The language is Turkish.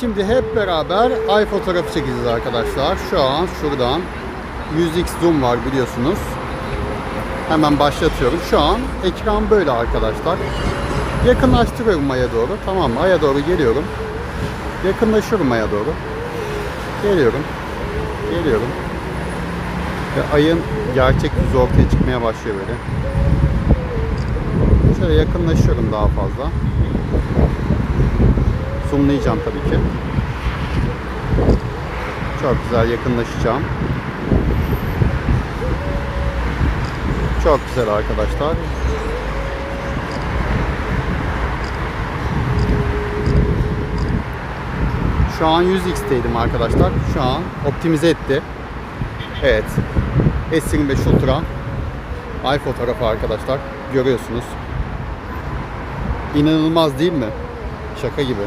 şimdi hep beraber ay fotoğrafı çekeceğiz arkadaşlar. Şu an şuradan 100x zoom var biliyorsunuz. Hemen başlatıyorum. Şu an ekran böyle arkadaşlar. Yakınlaştırıyorum aya doğru. Tamam mı? Aya doğru geliyorum. Yakınlaşıyorum aya doğru. Geliyorum. Geliyorum. Ve ayın gerçek yüzü ortaya çıkmaya başlıyor böyle. Şöyle yakınlaşıyorum daha fazla. Zoomlayacağım tabii ki. Çok güzel yakınlaşacağım. Çok güzel arkadaşlar. Şu an 100x'teydim arkadaşlar. Şu an optimize etti. Evet. S25 Ultra ay fotoğrafı arkadaşlar. Görüyorsunuz. İnanılmaz değil mi? Şaka gibi.